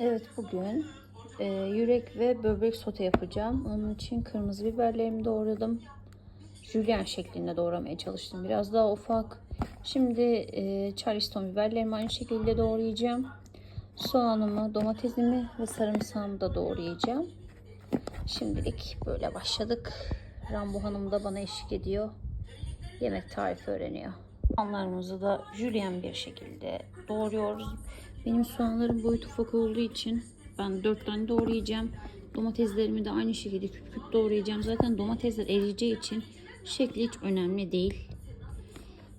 Evet bugün e, yürek ve böbrek sote yapacağım. Onun için kırmızı biberlerimi doğradım. Jülyen şeklinde doğramaya çalıştım. Biraz daha ufak. Şimdi e, charleston biberlerimi aynı şekilde doğrayacağım. Soğanımı, domatesimi ve sarımsağımı da doğrayacağım. Şimdilik böyle başladık. Rambo Hanım da bana eşlik ediyor. Yemek tarifi öğreniyor. Soğanlarımızı da jülyen bir şekilde doğruyoruz. Benim soğanlarım boyut ufak olduğu için ben 4 tane doğrayacağım. Domateslerimi de aynı şekilde küp küp doğrayacağım. Zaten domatesler eriyeceği için şekli hiç önemli değil.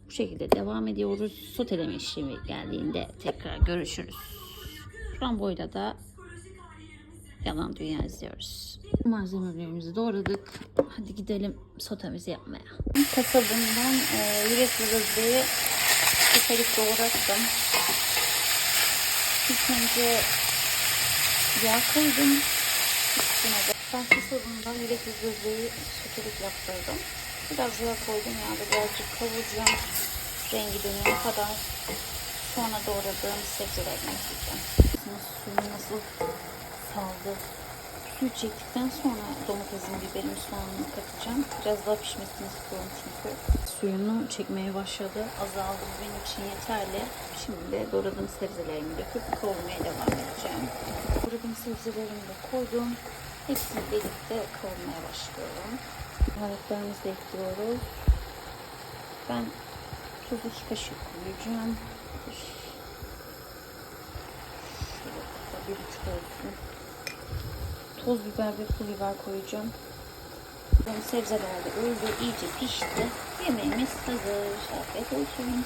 Bu şekilde devam ediyoruz. Soteleme işlemi geldiğinde tekrar görüşürüz. Rambo'yla da Yalan Dünya izliyoruz. Malzemelerimizi doğradık. Hadi gidelim sotemizi yapmaya. Kasabından e, yürek böbreği keselik doğrattım. İlk önce yağ koydum. Üstüne de ben kasabından yürek böbreği sotelik yaptırdım. Biraz yağ koydum. Yağda birazcık kavuracağım. Rengi dönene kadar. Sonra doğradığım sebzelerden ekleyeceğim. Nasıl suyu nasıl saldı. Suyu çektikten sonra domatesin, biberin, soğanını katacağım. Biraz daha pişmesini istiyorum çünkü. Suyunu çekmeye başladı. Azaldı. Benim için yeterli. Şimdi de doğradığım sebzelerimi döküp kavurmaya devam edeceğim. Doğradığım sebzelerimi de koydum. Hepsini birlikte kavurmaya başlıyorum. Baharatlarımızı da ekliyoruz. Ben tuz iki kaşık koyacağım. Şöyle bir buçuk olsun. Toz biber ve pul biber koyacağım. Sebzeler de öldü, iyice pişti. Yemeğimiz hazır. Afiyet olsun.